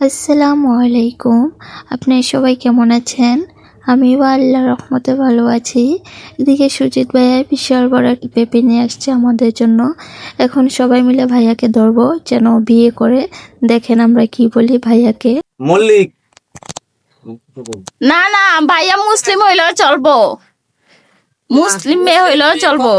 আসসালামু আলাইকুম। আপনি সবাই কেমন আছেন? আমি বা আল্লাহ রহমতে ভালো আছি। এদিকে সুজিত ভাইয়া বিশাল বড় একটা পেঁপে নিয়ে আসছে আমাদের জন্য। এখন সবাই মিলে ভাইয়াকে ধরবো যেন বিয়ে করে দেখেন আমরা কি বলি ভাইয়াকে। মল্লিক! না না ভাইয়া মুসলিম হইলেও চলবো। মুসলিম মেয়ে হইলেও চলবো।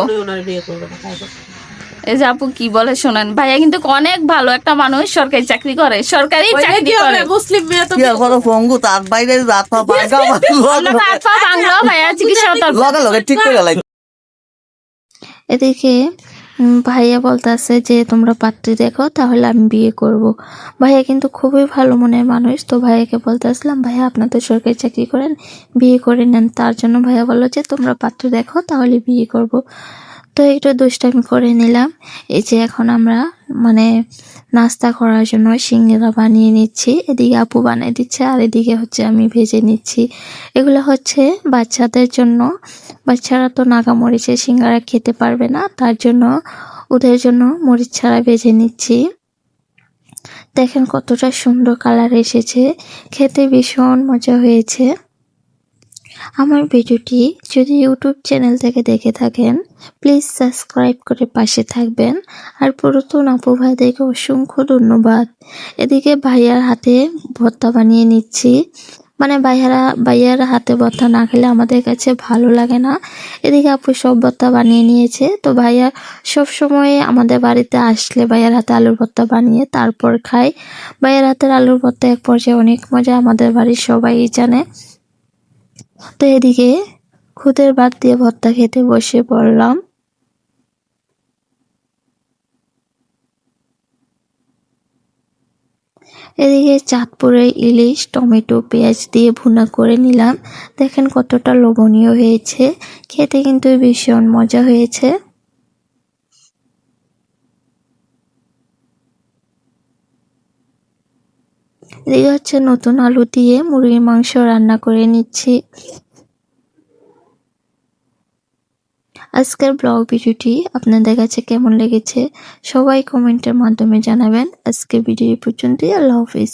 এই যে আপু কি বলে শোনেন? ভাইয়া কিন্তু অনেক ভালো একটা মানুষ সরকারি চাকরি করে সরকারি চাকরি করে। মুসলিম মেয়ে তো কি পঙ্গু তার বাইরে রাত পা ভাঙা আমরা তো হাত পা ভাইয়া চিকিৎসা তার লগে লগে ঠিক করে লাই এদিকে ভাইয়া বলতেছে যে তোমরা পাত্রী দেখো তাহলে আমি বিয়ে করব। ভাইয়া কিন্তু খুবই ভালো মনের মানুষ তো ভাইয়াকে বলতে আসলাম ভাইয়া আপনার তো সরকারি চাকরি করেন বিয়ে করে নেন। তার জন্য ভাইয়া বলল যে তোমরা পাত্র দেখো তাহলে বিয়ে করব। তো একটু দুষ্টামি করে নিলাম। এই যে এখন আমরা মানে নাস্তা করার জন্য সিঙ্গারা বানিয়ে নিচ্ছি। এদিকে আপু বানিয়ে দিচ্ছে আর এদিকে হচ্ছে আমি ভেজে নিচ্ছি। এগুলো হচ্ছে বাচ্চাদের জন্য। বাচ্চারা তো নাগা মরিচের সিঙ্গারা খেতে পারবে না, তার জন্য ওদের জন্য মরিচ ছাড়া ভেজে নিচ্ছি। দেখেন কতটা সুন্দর কালার এসেছে। খেতে ভীষণ মজা হয়েছে। আমার ভিডিওটি যদি ইউটিউব চ্যানেল থেকে দেখে থাকেন প্লিজ সাবস্ক্রাইব করে পাশে থাকবেন। আর পুরাতন আপু ভাইদেরকে অসংখ্য ধন্যবাদ। এদিকে ভাইয়ার হাতে ভর্তা বানিয়ে নিচ্ছি। মানে ভাইয়ারা, ভাইয়ার হাতে ভর্তা না খেলে আমাদের কাছে ভালো লাগে না। এদিকে আপু সব ভর্তা বানিয়ে নিয়েছে। তো ভাইয়া সব সময় আমাদের বাড়িতে আসলে ভাইয়ার হাতে আলুর ভর্তা বানিয়ে তারপর খাই ভাইয়ার হাতের আলুর ভর্তা এক পর্যায়ে অনেক মজা আমাদের বাড়ির সবাই জানে। তো এদিকে খুদের ভাত দিয়ে ভর্তা খেতে বসে পড়লাম। এদিকে চাঁদপুরে ইলিশ, টমেটো, পেঁয়াজ দিয়ে ভুনা করে নিলাম। দেখেন কতটা লোভনীয় হয়েছে। খেতে কিন্তু ভীষণ মজা হয়েছে। এদিকে হচ্ছে নতুন আলু দিয়ে মুরগির মাংস রান্না করে নিচ্ছি। আজকের ব্লগ ভিডিওটি আপনাদের কাছে কেমন লেগেছে সবাই কমেন্টের মাধ্যমে জানাবেন। আজকে ভিডিও পর্যন্তই, আল্লাহ হাফিজ।